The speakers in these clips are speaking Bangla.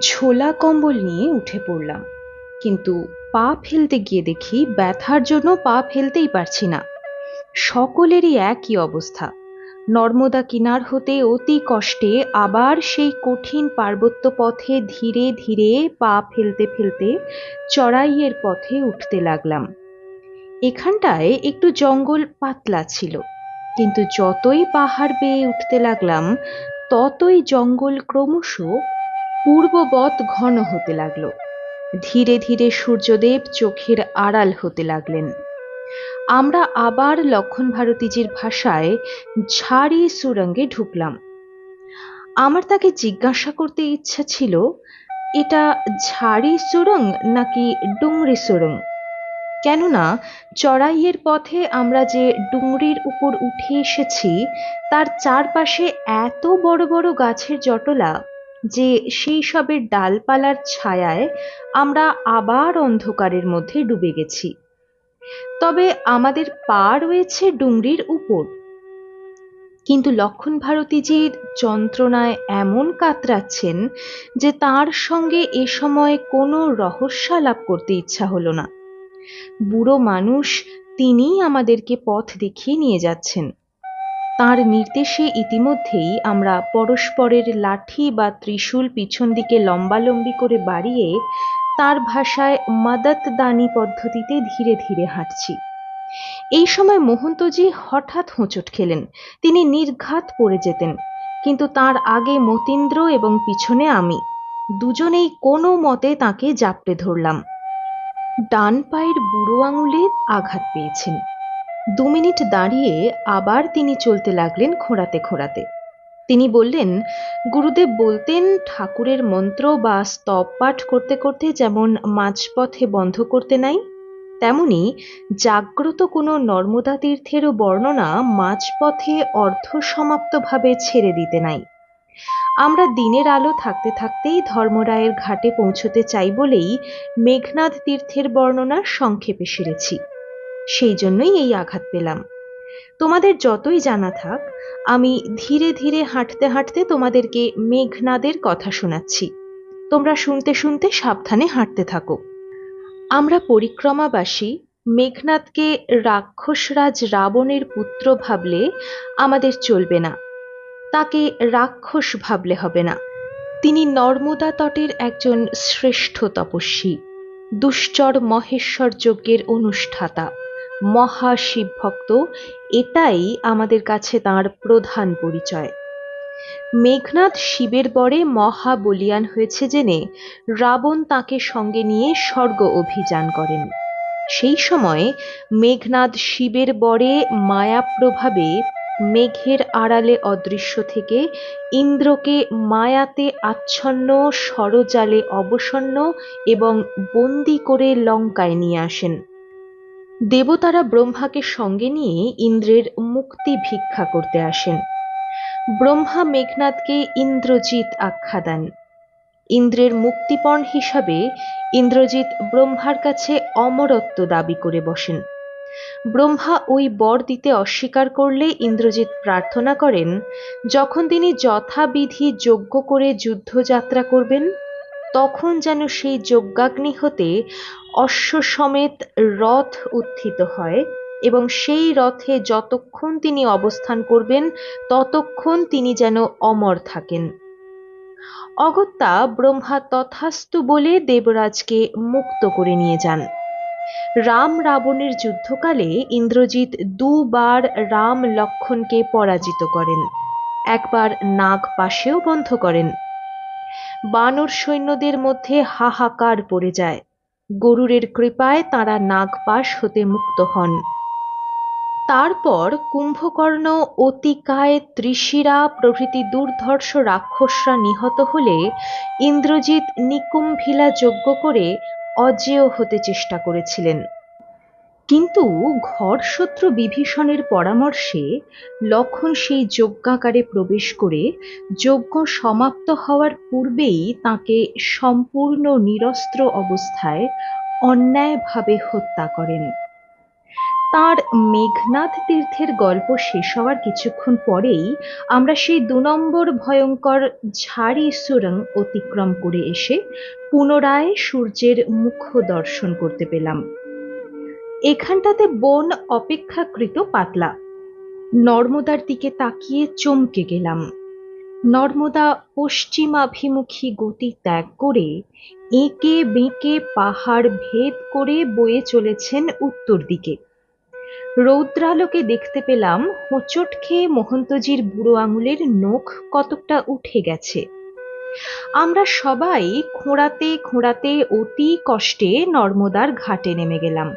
ঝোলা কম্বল নিয়ে উঠে পড়লাম। কিন্তু পা ফেলতে গিয়ে দেখি ব্যথার জন্য পা ফেলতেই পারছি না। সকলেরই একই অবস্থা। নর্মদা কিনার হতে অতি কষ্টে আবার সেই কঠিন পার্বত্য পথে ধীরে ধীরে পা ফেলতে ফেলতে চড়াইয়ের পথে উঠতে লাগলাম। এখানটায় একটু জঙ্গল পাতলা ছিল, কিন্তু যতই পাহাড় বেয়ে উঠতে লাগলাম, ততই জঙ্গল ক্রমশ পূর্ববৎ ঘন হতে লাগল। ধীরে ধীরে সূর্যদেব চোখের আড়াল হতে লাগলেন। আমরা আবার লক্ষণ ভারতীজির ভাষায় ঝাড়ি সুরঙ্গে ঢুকলাম। আমার তাকে জিজ্ঞাসা করতে ইচ্ছা ছিল, এটা ঝাড়ি সুরং নাকি ডুংরি সুরং? কেননা চড়াইয়ের পথে আমরা যে ডুংরির উপর উঠে এসেছি, তার চারপাশে এত বড় বড় গাছের জটলা যে সেই সবের ডালপালার ছায়ায় আমরা আবার অন্ধকারের মধ্যে ডুবে গেছি। তবে আমাদের পা রয়েছে ডুংরির উপর। কিন্তু লক্ষণ ভারতীজির যন্ত্রণায় এমন কাতরাচ্ছেন যে তার সঙ্গে এ সময় কোনো রহস্যালাপ করতে ইচ্ছা হলো না। বুড়ো মানুষ তিনিই আমাদেরকে পথ দেখিয়ে নিয়ে যাচ্ছেন। তার নির্দেশে ইতিমধ্যেই আমরা পরস্পরের লাঠি বা ত্রিশূল পিছন দিকে লম্বালম্বি করে বাড়িয়ে তার ভাষায় মাদাতদানি পদ্ধতিতে ধীরে ধীরে হাঁটছি। এই সময় মোহন্তজি হঠাৎ হোঁচট খেলেন। তিনি নির্ঘাত পড়ে যেতেন। কিন্তু তার আগে মতীন্দ্র এবং পিছনে আমি। দুজনেই কোনো মতে তাকে জাপটে ধরলাম। ডান পায়ের বুড়ো আঙুলে আঘাত পেয়েছেন। দু মিনিট দাঁড়িয়ে আবার তিনি চলতে লাগলেন খোঁড়াতে খোঁড়াতে তিনি বললেন, গুরুদেব বলতেন, ঠাকুরের মন্ত্র বা স্তব পাঠ করতে করতে যেমন মাঝপথে বন্ধ করতে নাই, তেমনি জাগ্রত কোনো নর্মদা তীর্থেরও বর্ণনা মাঝপথে অর্ধসমাপ্তভাবে ছেড়ে দিতে নাই। আমরা দিনের আলো থাকতে থাকতেই ধর্মরায়ের ঘাটে পৌঁছতে চাই বলেই মেঘনাদ তীর্থের বর্ণনা সংক্ষেপে সেরেছি। সেই জন্যই এই আঘাত পেলাম। তোমাদের যতই জানা থাক, আমি ধীরে ধীরে হাঁটতে হাঁটতে তোমাদেরকে মেঘনাদের কথা শোনাচ্ছি। তোমরা শুনতে শুনতে সাবধানে হাঁটতে থাকো। আমরা পরিক্রমাবাসী মেঘনাথকে রাক্ষসরাজ রাবণের পুত্র ভাবলে আমাদের চলবে না। তাকে রাক্ষস ভাবলে হবে না। তিনি নর্মদা তটের একজন শ্রেষ্ঠ তপস্বী, দুশ্চর মহেশ্বর যজ্ঞের অনুষ্ঠাতা। মহাশিব ভক্ত এটাই আমাদের কাছে তার প্রধান পরিচয়। মেঘনাথ শিবের বরে মহা বলিয়ান হয়েছে জেনে রাবণ তাকে সঙ্গে নিয়ে স্বর্গ অভিযান করেন। সেই সময় মেঘনাথ শিবের বরে মায়া প্রভাবে মেঘের আড়ালে অদৃশ্য থেকে ইন্দ্রকে মায়াতে আচ্ছন্ন, সরজালে অবসন্ন এবং বন্দি করে লঙ্কায় নিয়ে আসেন। দেবতারা ব্রহ্মাকে সঙ্গে নিয়ে ইন্দ্রের মুক্তি ভিক্ষা করতে আসেন। ব্রহ্মা মেঘনাথকে ইন্দ্রজিৎ আখ্যা দেন। ইন্দ্রের মুক্তিপণ হিসাবে ইন্দ্রজিৎ ব্রহ্মার কাছে অমরত্ব দাবি করে বসেন। ব্রহ্মা ওই বর দিতে অস্বীকার করলে ইন্দ্রজিৎ প্রার্থনা করেন, যখন তিনি যথাবিধি যজ্ঞ করে যুদ্ধযাত্রা করবেন তখন যেন সেই যজ্ঞাগ্নি হতে অশ্ব সমেত রথ উত্থিত হয় এবং সেই রথে যতক্ষণ তিনি অবস্থান করবেন, ততক্ষণ তিনি যেন অমর থাকেন। অগত্যা ব্রহ্মা তথাস্তু বলে দেবরাজকে মুক্ত করে নিয়ে যান। রাম রাবণের যুদ্ধকালে ইন্দ্রজিৎ দুবার রাম লক্ষণকে পরাজিত করেন। একবার নাগ পাশেও বন্ধ করেন। বানর সৈন্যদের মধ্যে হাহাকার পড়ে যায়। গরুরের কৃপায় তারা নাগপাশ হতে মুক্ত হন। তারপর কুম্ভকর্ণ, অতিকায়, ত্রিশিরা প্রভৃতি দুর্ধর্ষ রাক্ষসরা নিহত হলে ইন্দ্রজিৎ নিকুম্ভিলা যজ্ঞ করে অজেয় হতে চেষ্টা করেছিলেন। কিন্তু ঘরশত্রু বিভীষণের পরামর্শে লক্ষণ সেই যজ্ঞাকারে প্রবেশ করে যজ্ঞ সমাপ্ত হওয়ার পূর্বেই তাকে সম্পূর্ণ নিরস্ত্র অবস্থায় অন্যায়ভাবে হত্যা করেন। তার মেঘনাথ তীর্থের গল্প শেষ হওয়ার কিছুক্ষণ পরেই আমরা সেই দু নম্বর ভয়ঙ্কর ঝাড়ি সুরং অতিক্রম করে এসে পুনরায় সূর্যের মুখ্য দর্শন করতে পেলাম। এখানটাতে বন অপেক্ষাকৃত পাতলা। নর্মদার দিকে তাকিয়ে চমকে গেলাম। নর্মদা পশ্চিমাভিমুখী গতি ত্যাগ করে এঁকে বেঁকে পাহাড় ভেদ করে বয়ে চলেছেন উত্তর দিকে। রৌদ্রালোকে দেখতে পেলাম হোঁচট খেয়ে মহন্তজির বুড়ো আঙুলের নখ কতকটা উঠে গেছে। আমরা সবাই খোঁড়াতে খোঁড়াতে অতি কষ্টে নর্মদার ঘাটে নেমে গেলাম।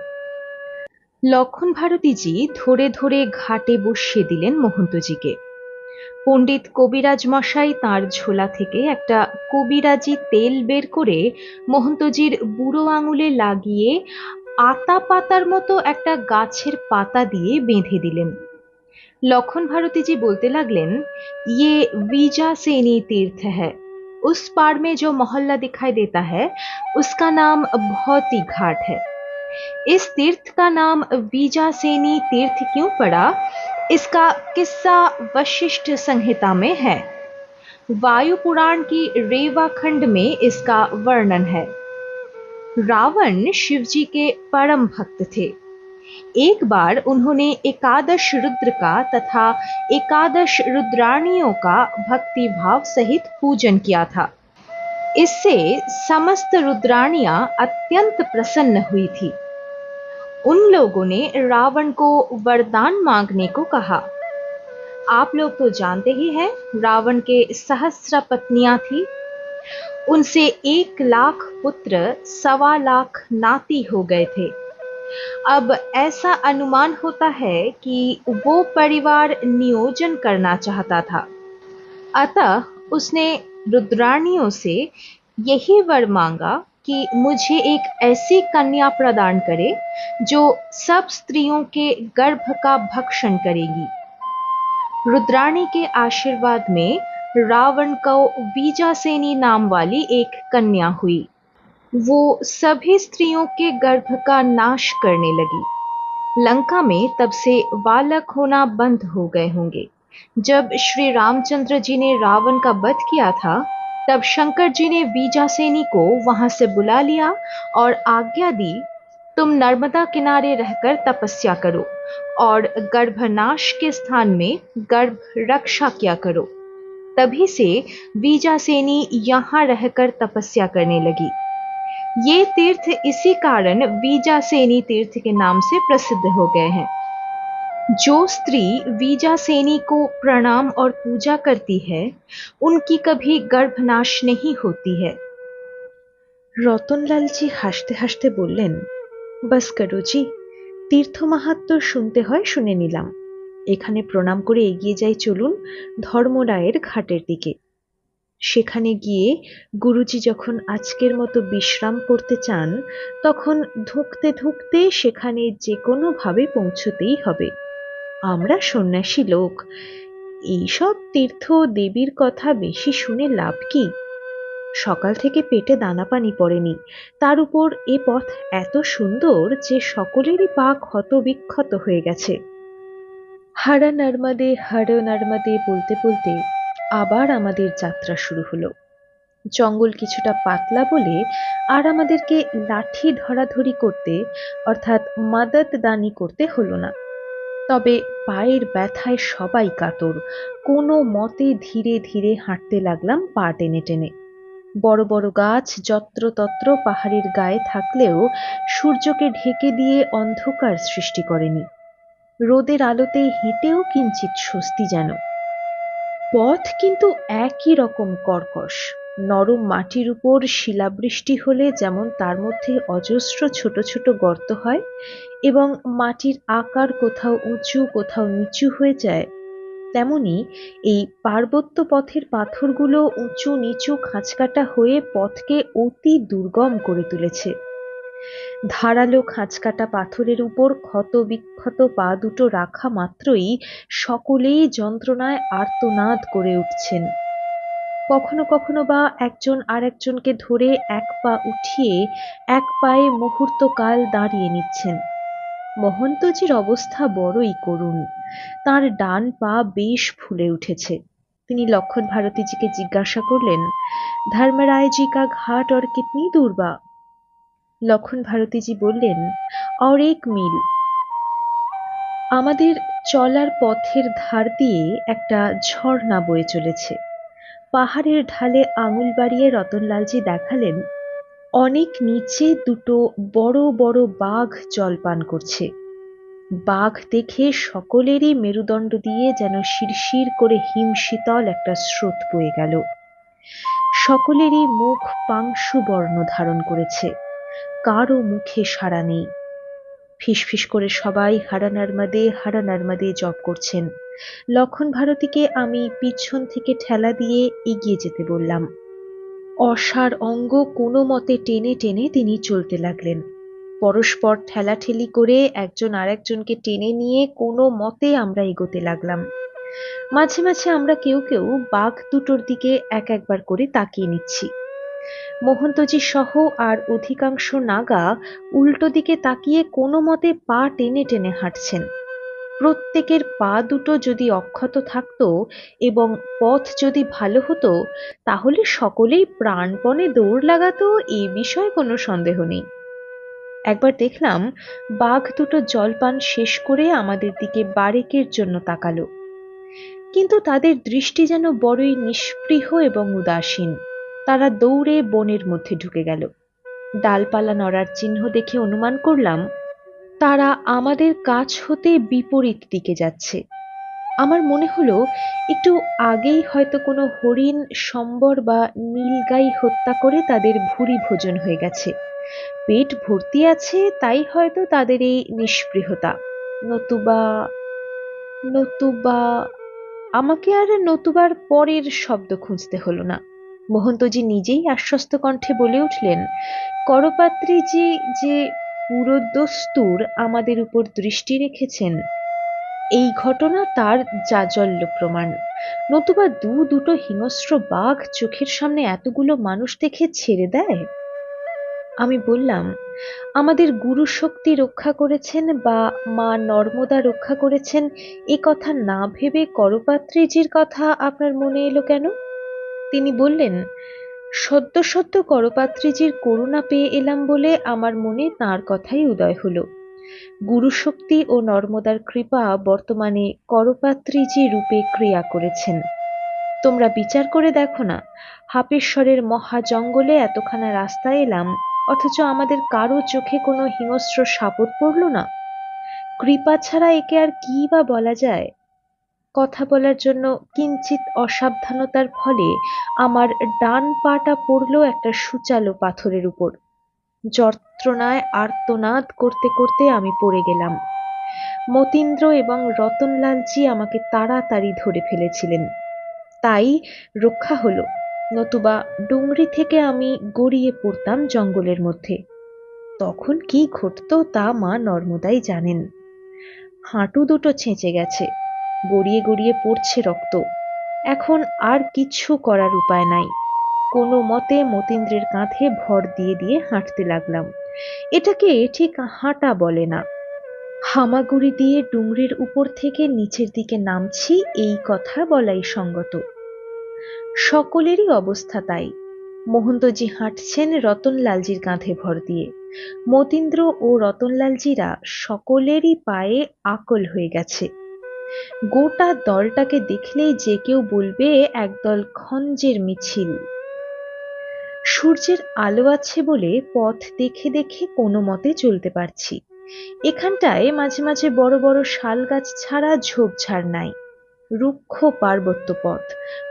লক্ষণ ভারতীজি ধরে ধরে ঘাটে বসিয়ে দিলেন মহন্তজিকে পণ্ডিত কবিরাজ মশাই তাঁর ঝোলা থেকে একটা কবিরাজি তেল বের করে মহন্তজির বুড়ো আঙুলে লাগিয়ে আতা পাতার মতো একটা গাছের পাতা দিয়ে বেঁধে দিলেন লক্ষণ ভারতীজি বলতে লাগলেন ইয়ে वीजा सेनी तीर्थ है उस पार में जो मोहल्ला दिखाई देता है उसका नाम भौती घाट है इस तीर्थ का नाम वीज़ा सेनी तीर्थ क्यों पड़ा? इसका किस्सा वशिष्ठ संहिता में है। वायु पुराण की रेवा खंड में इसका वर्णन है। रावण शिवजी के परम भक्त थे। एक बार उन्होंने एकादश रुद्र का तथा एकादश रुद्राणियों का भक्ति भाव सहित पूजन किया था। इससे समस्त रुद्राणियाँ अत्यंत प्रसन्न हुई थी। उन लोगों ने रावण को वरदान मांगने को कहा। आप लोग तो जानते ही हैं, रावण के सहस्र पत्नियाँ थी। उनसे एक लाख पुत्र, सवा लाख नाती हो गए थे। अब ऐसा अनुमान होता है कि वो परिवार नियोजन करना चाहता था। अतः उसने रुद्राणियों से यही वर मांगा कि मुझे एक ऐसी कन्या प्रदान करे जो सब स्त्रियों के गर्भ का भक्षण करेगी। रुद्राणी के आशीर्वाद में रावण को बीजासेनी नाम वाली एक कन्या हुई। वो सभी स्त्रियों के गर्भ का नाश करने लगी। लंका में तब से बालक होना बंद हो गए होंगे। जब श्री रामचंद्र जी ने रावण का वध किया था तब शंकर जी ने बीजासेनी को वहाँ से बुला लिया और आज्ञा दी, तुम नर्मदा किनारे रहकर तपस्या करो और गर्भनाश के स्थान में गर्भ रक्षा किया करो। तभी से बीजासेनी यहाँ रहकर तपस्या करने लगी। ये तीर्थ इसी कारण बीजासेनी तीर्थ के नाम से प्रसिद्ध हो गए हैं। जो स्त्री बीजासेनी को प्रणाम और पूजा करती है उनकी कभी गर्भनाश नहीं होती है রতনলালজি হাসতে হাসতে বললেন বাস করুজি তীর্থ মাহাত্ম শুনতে হয় শুনে নিলাম এখানে প্রণাম করে এগিয়ে যাই চলুন ধর্মরায়ের ঘাটের দিকে সেখানে গিয়ে গুরুজি যখন আজকের মতো বিশ্রাম করতে চান তখন ধুঁকতে ধুঁকতে সেখানে যে কোনোভাবে পৌঁছতেই হবে আমরা সন্ন্যাসী লোক। এইসব তীর্থ দেবীর কথা বেশি শুনে লাভ কি? সকাল থেকে পেটে দানা পানি পড়েনি। তার উপর এ পথ এত সুন্দর যে সকলেরই পা ক্ষত বিক্ষত হয়ে গেছে। হারা নর্মাদে, হর নর্মাদে বলতে বলতে আবার আমাদের যাত্রা শুরু হলো। জঙ্গল কিছুটা পাতলা বলে আর আমাদেরকে লাঠি ধরাধরি করতে, অর্থাৎ মাদত দানি করতে হলো না। তবে পায়ের ব্যথায় সবাই কাতর। কোনো মতে ধীরে ধীরে হাঁটতে লাগলাম পা টেনে টেনে। বড় বড় গাছ যত্রতত্র পাহাড়ের গায়ে থাকলেও সূর্যকে ঢেকে দিয়ে অন্ধকার সৃষ্টি করেনি। রোদের আলোতে হেঁটেও কিঞ্চিত স্বস্তি যেন। পথ কিন্তু একই রকম কর্কশ। নরম মাটির উপর শিলাবৃষ্টি হলে যেমন তার মধ্যে অজস্র ছোট ছোট গর্ত হয় এবং মাটির আকার কোথাও উঁচু, কোথাও নিচু হয়ে যায়, তেমনি এই পার্বত্য পথের পাথরগুলো উঁচু, নিচু, খাঁচকাটা হয়ে পথকে অতি দুর্গম করে তুলেছে। ধারালো খাঁচকাটা পাথরের উপর ক্ষত বিক্ষত পা দুটো রাখা মাত্রই সকলেই যন্ত্রণায় আর্তনাদ করে উঠছেন। কখনো কখনো বা একজন আর একজনকে ধরে এক পা উঠিয়ে এক পায়ে মুহূর্তকাল দাঁড়িয়ে নিচ্ছেন। মহন্তজির অবস্থা বড়ই করুণ। তার ডান পা বেশ ফুলে উঠেছে। তিনি লক্ষণ ভারতীজিকে জিজ্ঞাসা করলেন, ধর্মরায়জি কা ঘাট ওর কিতনি দূরবা লক্ষণ ভারতীজি বললেন, অর এক মিল। আমাদের চলার পথের ধার দিয়ে একটা ঝর্ণা বয়ে চলেছে। পাহাড়ের ঢালে আঙুল বাড়িয়ে রতনলালজি দেখালেন অনেক নিচে দুটো বড় বড় বাঘ জলপান করছে। বাঘ দেখে সকলেরই মেরুদণ্ড দিয়ে যেন শিরশির করে হিমশীতল একটা স্রোত বয়ে গেল। সকলেরই মুখ পাংশু বর্ণ ধারণ করেছে। কারও মুখে সাড়া নেই। ফিসফিস করে সবাই হারা নার্মাদে হারা নার্মাদে জপ করছেন। লক্ষণ ভারতীকে আমি পিছন থেকে ঠেলা দিয়ে এগিয়ে যেতে বললাম। অসার অঙ্গ কোনো মতে টেনে টেনে তিনি চলতে লাগলেন। পরস্পর ঠেলাঠেলি করে একজন আরেকজনকে টেনে নিয়ে কোনো মতে আমরা এগোতে লাগলাম। মাঝে মাঝে আমরা কেউ কেউ বাঘ দুটোর দিকে এক একবার করে তাকিয়ে নিচ্ছি। মোহন্তজি সহ আর অধিকাংশ নাগা উল্টো দিকে তাকিয়ে কোনো মতে পা টেনে টেনে হাঁটছেন। প্রত্যেকের পা দুটো যদি অক্ষত থাকতো এবং পথ যদি ভালো হতো, তাহলে সকলেই প্রাণপণে দৌড় লাগাতো, এ বিষয়ে কোনো সন্দেহ নেই। একবার দেখলাম, বাঘ দুটো জলপান শেষ করে আমাদের দিকে বারেকের জন্য তাকালো। কিন্তু তাদের দৃষ্টি যেন বড়ই নিষ্পৃহ এবং উদাসীন। তারা দৌড়ে বনের মধ্যে ঢুকে গেল। ডালপালা নড়ার চিহ্ন দেখে অনুমান করলাম তারা আমাদের কাছ হতে বিপরীত দিকে যাচ্ছে। আমার মনে হলো, একটু আগেই হয়তো কোনো হরিণ, সম্বর বা নীলগাই হত্যা করে তাদের ভুরি ভোজন হয়ে গেছে। পেট ভর্তি আছে, তাই হয়তো তাদের এই নিষ্পৃহতা। নতুবা নতুবা, আমাকে আর নতুবার পরের শব্দ খুঁজতে হলো না। মহন্তজি নিজেই আশ্বস্ত কণ্ঠে বলে উঠলেন করপাত্রীজি যে পুরোদস্তুর আমাদের উপর দৃষ্টি রেখেছেন। এই ঘটনা তার জাজল্য প্রমাণ। নতুবা দু দুটো হিংস্র বাঘ চোখের সামনে এতগুলো মানুষ দেখে ছেড়ে দেয়? আমি বললাম, আমাদের গুরু শক্তি রক্ষা করেছেন বা মা নর্মদা রক্ষা করেছেন, এ কথা না ভেবে করপাত্রীজির কথা আপনার মনে এলো কেন? তিনি বললেন সদ্য সদ্য করপাত্রীজির করুণা পেয়ে এলাম বলে আমার মনে তার কথাই উদয় হলো। গুরুশক্তি ও নর্মদার কৃপা বর্তমানে করপাত্রীজি রূপে ক্রিয়া করেছেন। তোমরা বিচার করে দেখো না, হাপেশ্বরের মহা জঙ্গলে এতখানা রাস্তায় এলাম, অথচ আমাদের কারও চোখে কোনো হিংস্র সাপত পড়ল না? কৃপা ছাড়া একে আর কি বা বলা যায়? কথা বলার জন্য কিঞ্চিত অসাবধানতার ফলে আমার ডান পাটা পড়ল একটা সুচালো পাথরের উপর। যন্ত্রণায় আর্তনাদ করতে করতে আমি পড়ে গেলাম। মতীন্দ্র এবং রতনলালজি আমাকে তাড়াতাড়ি ধরে ফেলেছিলেন। তাই রক্ষা হলো, নতুবা ডুংরি থেকে আমি গড়িয়ে পড়তাম জঙ্গলের মধ্যে। তখন কি ঘটতো তা মা নর্মদাই জানেন। হাঁটু দুটো ছেঁচে গেছে। গড়িয়ে গড়িয়ে পড়ছে রক্ত। এখন আর কিচ্ছু করার উপায় নাই। কোনো মতে মতীন্দ্রের কাঁধে ভর দিয়ে দিয়ে হাঁটতে লাগলাম। এটাকে ঠিক হাঁটা বলে না। হামাগুড়ি দিয়ে ডুংরির উপর থেকে নিচের দিকে নামছি, এই কথা বলাই সঙ্গত। সকলেরই অবস্থা তাই। মোহন্তজি হাঁটছেন রতনলালজির কাঁধে ভর দিয়ে। মতীন্দ্র ও রতনলালজিরা সকলেরই পায়ে আকল হয়ে গেছে। গোটা দলটাকে দেখলেই যে কেউ বলবে, একদল খঞ্জের মিছিল। সূর্যের আলো আছে বলে পথ দেখে দেখে কোনো মতে চলতে পারছি। এখানটায় মাঝে মাঝে বড় বড় শাল গাছ ছাড়া ঝোপঝাড় নাই। রুক্ষ পার্বত্য পথ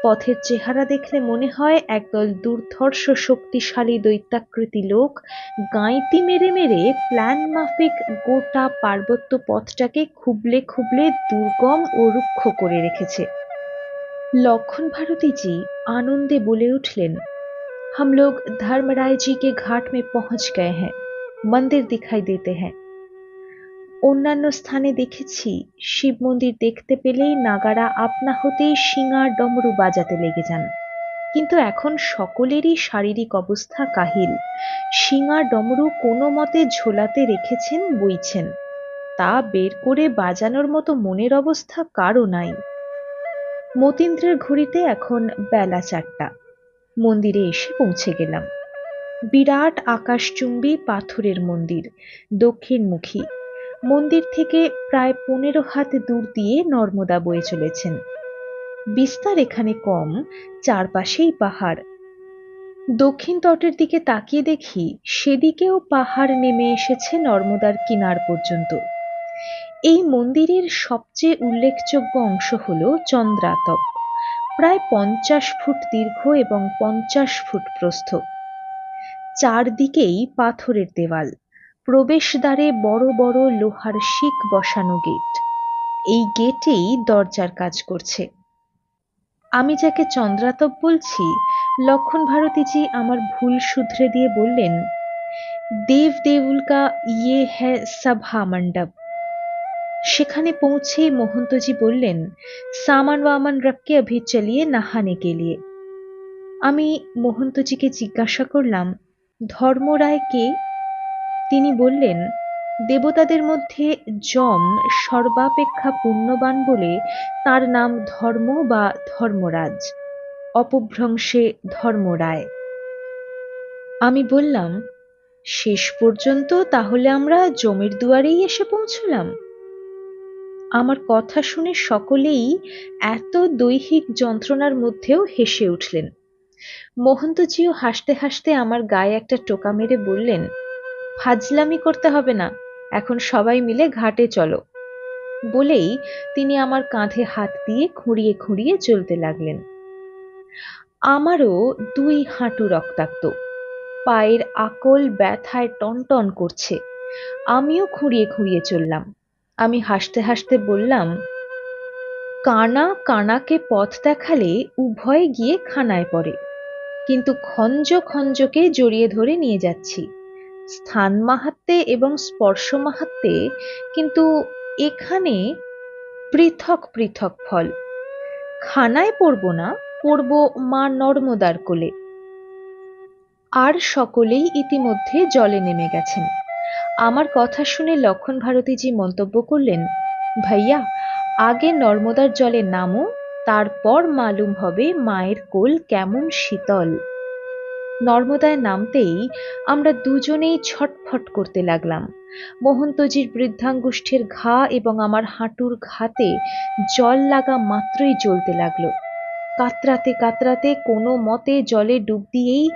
পথের চেহারা দেখলে মনে হয় একদল দুর্ধর্ষ শক্তিশালী দৈত্যাকৃতি লোক গাঁইতি মেরে মেরে প্ল্যান মাফিক গোটা পার্বত্য পথটাকে খুবলে খুবলে দুর্গম ও রুক্ষ করে রেখেছে লক্ষণ ভারতীজি আনন্দে বলে উঠলেন हम लोग धर्मराय जी के घाट में पहुंच गए हैं मंदिर दिखाई देते हैं অন্যান্য স্থানে দেখেছি। শিব মন্দির দেখতে পেলেই নাগারা আপনা হতেই শিঙা ডমরু বাজাতে লেগে যান। কিন্তু এখন সকলেরই শারীরিক অবস্থা কাহিল। শিঙা ডমরু কোনো মতে ঝোলাতে রেখেছেন, বইছেন। তা বের করে বাজানোর মতো মনের অবস্থা কারও নাই। মতীন্দ্রের ঘড়িতে এখন বেলা চারটা। মন্দিরে এসে পৌঁছে গেলাম। বিরাট আকাশচুম্বী পাথরের মন্দির, দক্ষিণমুখী। মন্দির থেকে প্রায় পনেরো হাত দূর দিয়ে নর্মদা বয়ে চলেছেন। বিস্তার এখানে কম, চারপাশেই পাহাড়। দক্ষিণ তটের দিকে তাকিয়ে দেখি সেদিকেও পাহাড় নেমে এসেছে নর্মদার কিনার পর্যন্ত। এই মন্দিরের সবচেয়ে উল্লেখযোগ্য অংশ হল চন্দ্রাতক। প্রায় পঞ্চাশ ফুট দীর্ঘ এবং পঞ্চাশ ফুট প্রস্থ। চারদিকেই পাথরের দেওয়াল। প্রবেশদ্বারে বড় বড় লোহার শিক বসানো গেট। এই গেটেই দরজার কাজ করছে। আমি যাকে চন্দ্রাতপ বলছি, লক্ষণ ভারতীজি আমার ভুল শুধরে দিয়ে বললেন, দেব দেউল কা ইয়ে হ্যাঁ সভা মণ্ডপ। সেখানে পৌঁছে মোহন্তজি বললেন, সামান ওয়ামান রখকে অভি চলিয়ে নাহানে কে লিয়ে। আমি মোহন্তজিকে জিজ্ঞাসা করলাম, ধর্মরায় কে? তিনি বললেন, দেবতাদের মধ্যে যম সর্বাপেক্ষা পুণ্যবান বলে তার নাম ধর্ম বা ধর্মরাজ, অপভ্রংশে ধর্মরায়। আমি বললাম, শেষ পর্যন্ত তাহলে আমরা জমির দুয়ারেই এসে পৌঁছলাম? আমার কথা শুনে সকলেই এত দৈহিক যন্ত্রণার মধ্যেও হেসে উঠলেন। মহন্তজিও হাসতে হাসতে আমার গায়ে একটা টোকা মেরে বললেন ফাজলামি করতে হবে না, এখন সবাই মিলে ঘাটে চলো। বলেই তিনি আমার কাঁধে হাত দিয়ে খুঁড়িয়ে খুঁড়িয়ে চলতে লাগলেন। আমারও দুই হাঁটু রক্তাক্ত। পায়ের আকল ব্যথায় টনটন করছে। আমিও খুঁড়িয়ে খুঁড়িয়ে চললাম। আমি হাসতে হাসতে বললাম, কানা কানাকে পথ দেখালে উভয়ে গিয়ে খানায় পড়ে। কিন্তু খঞ্জ খঞ্জকে জড়িয়ে ধরে নিয়ে যাচ্ছি। স্থান মাহাত্মে এবং স্পর্শ মাহাত্মে কিন্তু এখানে পৃথক পৃথক ফল। খানায় পড়ব না, পড়ব মা নর্মদার কোলে। আর সকলেই ইতিমধ্যে জলে নেমে গেছেন। আমার কথা শুনে লক্ষণ ভারতীজি মন্তব্য করলেন, ভাইয়া, আগে নর্মদার জলে নামো, তারপর মালুম হবে মায়ের কোল কেমন শীতল। নর্মদায় নামতেই আমরা দুজনেই ছটফট করতে লাগলাম। মোহন্তজির বৃদ্ধাঙ্গুষ্ঠের ঘা এবং আমার হাঁটুর ঘাতে জল লাগা মাত্রই জ্বলতে লাগল। কাতরাতে কাতরাতে কোনো মতে জলে ডুব দিয়েই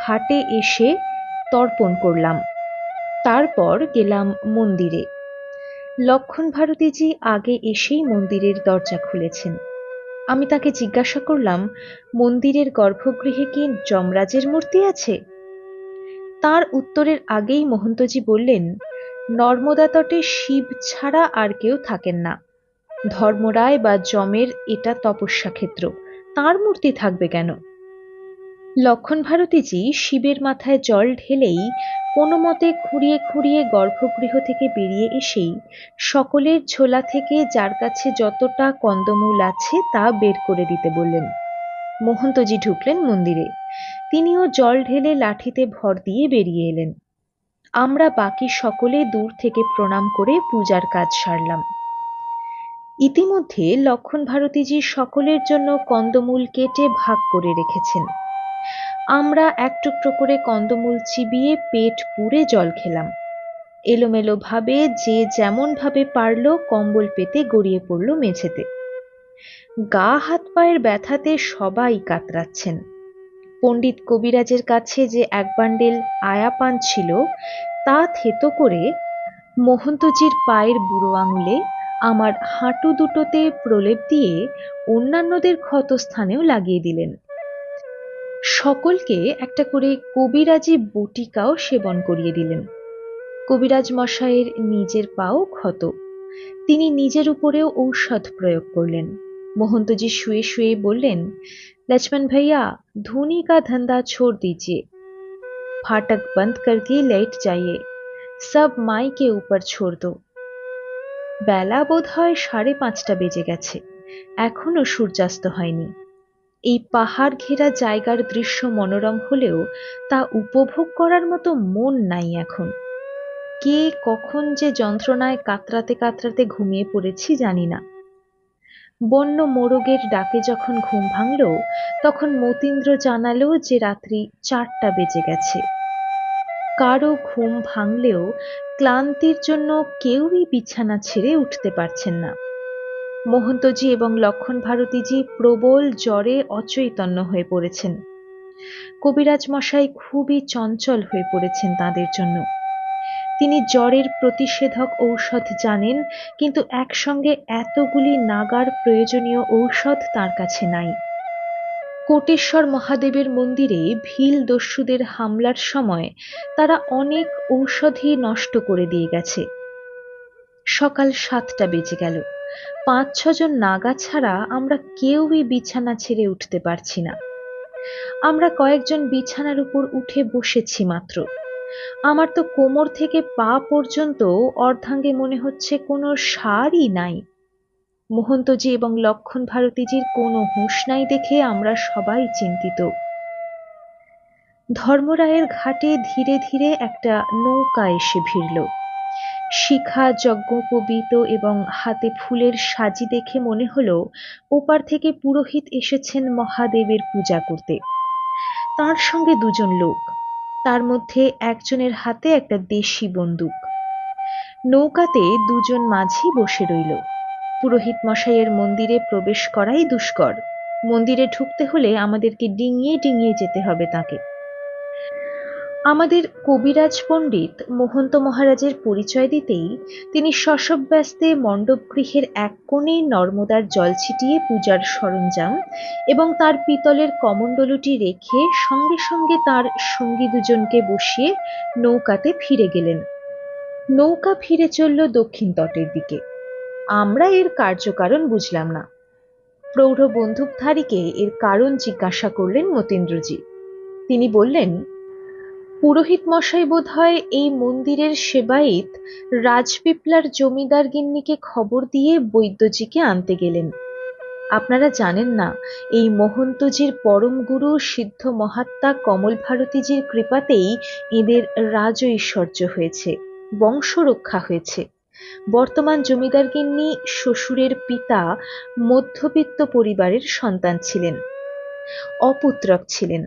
ঘাটে এসে তর্পণ করলাম। তারপর গেলাম মন্দিরে। লক্ষণ ভারতীজি আগে এসেই মন্দিরের দরজা খুলেছেন। আমি তাকে জিজ্ঞাসা করলাম, মন্দিরের গর্ভগৃহে কি যমরাজের মূর্তি আছে? তার উত্তরের আগেই মহন্তজি বললেন, নর্মদা তটে শিব ছাড়া আর কেউ থাকেন না। ধর্মরায় বা যমের এটা তপস্যা ক্ষেত্র তার মূর্তি থাকবে কেন? লক্ষণ ভারতীজি শিবের মাথায় জল ঢেলেই কোনো মতে খুঁড়িয়ে খুঁড়িয়ে গর্ভগৃহ থেকে বেরিয়ে এসেই সকলের ঝোলা থেকে যার কাছে যতটা কন্দমূল আছে তা বের করে দিতে বললেন। মহন্তজি ঢুকলেন মন্দিরে। তিনিও জল ঢেলে লাঠিতে ভর দিয়ে বেরিয়ে এলেন। আমরা বাকি সকলে দূর থেকে প্রণাম করে পূজার কাজ সারলাম। ইতিমধ্যে লক্ষণ ভারতীজি সকলের জন্য কন্দমূল কেটে ভাগ করে রেখেছেন। আমরা এক টুকরো করে কন্দমূল চিবিয়ে পেট পুড়ে জল খেলাম। এলোমেলো ভাবে যে যেমন ভাবে পারল কম্বল পেতে গড়িয়ে পড়ল মেঝেতে। গা হাত পায়ের ব্যথাতে সবাই কাতরাচ্ছেন। পণ্ডিত কবিরাজের কাছে যে এক বান্ডেল আয়াপান ছিল, তা থেতো করে মোহন্তজির পায়ের বুড়ো আঙুলে আমার হাঁটু দুটোতে প্রলেপ দিয়ে অন্যান্যদের ক্ষতস্থানেও লাগিয়ে দিলেন। সকলকে একটা করে কবিরাজি বটিকাও সেবন করিয়ে দিলেন কবিরাজ মশাইয়ের নিজের পাও ক্ষত তিনি নিজের উপরেও ঔষধ প্রয়োগ করলেন মোহন্তজি শুয়ে শুয়ে বললেন लक्ष्मण भैया धूनी का धंधा छोड़ दीजिए फाटक बंद करके लेट जाइए सब माई के ऊपर छोड़ दो বেলা বোধ হয় সাড়ে পাঁচটা বেজে গেছে এখনো সূর্যাস্ত হয়নি এই পাহাড় ঘেরা জায়গার দৃশ্য মনোরম হলেও তা উপভোগ করার মতো মন নাই এখন। কে কখন যে যন্ত্রণায় কাতরাতে কাতরাতে ঘুমিয়ে পড়েছি জানি না। বন্য মোরগের ডাকে যখন ঘুম ভাঙল, তখন মতীন্দ্র জানালো যে রাত্রি চারটা বেজে গেছে। কারও ঘুম ভাঙলেও ক্লান্তির জন্য কেউই বিছানা ছেড়ে উঠতে পারছেন না। মহন্তজি এবং লক্ষণ ভারতীজি প্রবল জ্বরে অচৈতন্য হয়ে পড়েছেন। কবিরাজ মশাই খুবই চঞ্চল হয়ে পড়েছেন তাদের জন্য। তিনি জ্বরের প্রতিষেধক ঔষধ জানেন, কিন্তু একসঙ্গে এতগুলি নাগার প্রয়োজনীয় ঔষধ তার কাছে নাই। কোটেশ্বর মহাদেবের মন্দিরে ভিল দস্যুদের হামলার সময় তারা অনেক ঔষধই নষ্ট করে দিয়ে গেছে। সকাল সাতটা বেজে গেল। পাঁচ ছজন নাগা ছাড়া আমরা কেউই বিছানা ছেড়ে উঠতে পারছি না। আমরা কয়েকজন বিছানার উপর উঠে বসেছি মাত্র। আমার তো কোমর থেকে পা পর্যন্ত অর্ধাঙ্গে মনে হচ্ছে কোনো সারই নাই। মোহন্তজি এবং লক্ষণ ভারতীজির কোনো হুঁশ নাই দেখে আমরা সবাই চিন্তিত। ধর্মরায়ের ঘাটে ধীরে ধীরে একটা নৌকা এসে ভিড়ল। শিখা যজ্ঞোপবীত এবং হাতে ফুলের সাজি দেখে মনে হলো, ওপার থেকে পুরোহিত এসেছেন মহাদেবের পূজা করতে। তার সঙ্গে দুজন লোক, তার মধ্যে একজনের হাতে একটা দেশি বন্দুক। নৌকাতে দুজন মাঝি বসে রইল। পুরোহিত মশাইয়ের মন্দিরে প্রবেশ করাই দুষ্কর। মন্দিরে ঢুকতে হলে আমাদেরকে ডিঙিয়ে ডিঙিয়ে যেতে হবে তাকে। আমাদের কবিরাজ পণ্ডিত মহন্ত মহারাজের পরিচয় দিতেই তিনি শশব্যস্তে মণ্ডপগৃহের এক কোণে নর্মদার জল ছিটিয়ে পূজার সরঞ্জাম এবং তার পিতলের কমণ্ডলুটি রেখে সঙ্গে সঙ্গে তার সঙ্গী দুজনকে বসিয়ে নৌকাতে ফিরে গেলেন। নৌকা ফিরে চলল দক্ষিণ তটের দিকে। আমরা এর কার্যকারণ বুঝলাম না। প্রৌঢ় বন্দুকধারীকে এর কারণ জিজ্ঞাসা করলেন মতীন্দ্রজি। তিনি বললেন পুরোহিত মশাই বোধ হয় এই মন্দিরের সেবায়িত রাজপিপলার জমিদার গিন্নিকে খবর দিয়ে বৈদ্যজিকে আনতে গেলেন। আপনারা জানেন না, এই মহন্তজির পরম গুরু সিদ্ধ মহাত্মা কমল ভারতীজির কৃপাতেই এদের রাজ ঐশ্বর্য হয়েছে, বংশ রক্ষা হয়েছে। বর্তমান জমিদার গিন্নি শ্বশুরের পিতা মধ্যবিত্ত পরিবারের সন্তান ছিলেন, অপুত্রক ছিলেন।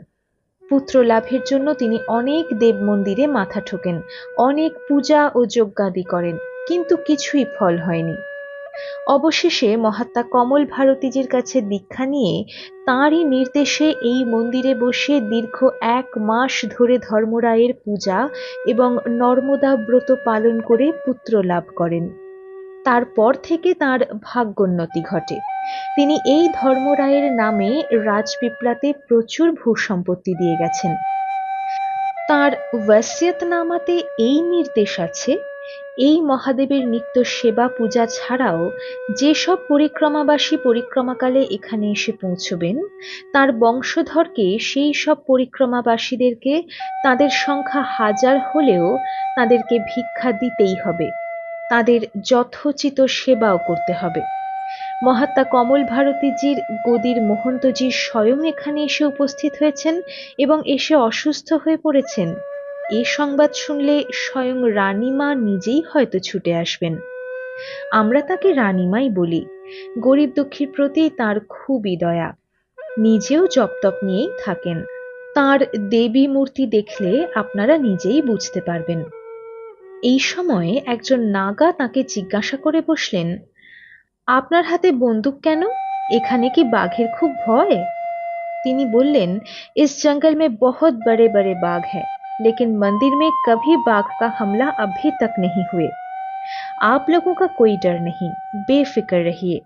পুত্র লাভের জন্য তিনি অনেক দেব মন্দিরে মাথা ঠোকেন, অনেক পূজা ও যজ্ঞাদি করেন, কিন্তু কিছুই ফল হয়নি। অবশেষে মহাত্মা কমল ভারতীজির কাছে দীক্ষা নিয়ে তাঁরই নির্দেশে এই মন্দিরে বসে দীর্ঘ এক মাস ধরে ধর্মরায়ের পূজা এবং নর্মদা ব্রত পালন করে পুত্র লাভ করেন। তারপর থেকে তার ভাগ্যোন্নতি ঘটে। তিনি এই ধর্মরায়ের নামে রাজপিপলাতে প্রচুর ভূসম্পত্তি দিয়ে গেছেন। তার ওয়াসিয়তনামাতে এই নির্দেশ আছে, এই মহাদেবের নিত্য সেবা পূজা ছাড়াও যেসব পরিক্রমাবাসী পরিক্রমাকালে এখানে এসে পৌঁছবেন, তার বংশধরকে সেই সব পরিক্রমাবাসীদেরকে তাদের সংখ্যা হাজার হলেও তাদেরকে ভিক্ষা দিতেই হবে। তাদের যথোচিত সেবাও করতে হবে। মহাত্মা কমল ভারতীজির গদির মহন্তজি স্বয়ং এখানে এসে উপস্থিত হয়েছেন এবং এসে অসুস্থ হয়ে পড়েছেন। এ সংবাদ শুনলে স্বয়ং রানীমা নিজেই হয়তো ছুটে আসবেন। আমরা তাকে রানীমাই বলি। গরিব দুঃখীর প্রতি তার খুবই দয়া। নিজেও জপতপ নিয়েই থাকেন। তার দেবী মূর্তি দেখলে আপনারা নিজেই বুঝতে পারবেন। এই সময়ে একজন নাগা তাকে জিজ্ঞাসা করে বসলেন আপনার হাতে বন্দুক কেন এখানে কি বাঘের খুব ভয় তিনি বললেন इस जंगल में बहुत बड़े बड़े बाघ हैं लेकिन मंदिर में कभी बाघ का हमला अभी तक नहीं हुए आप लोगों का कोई डर नहीं बेफिक्र रहिए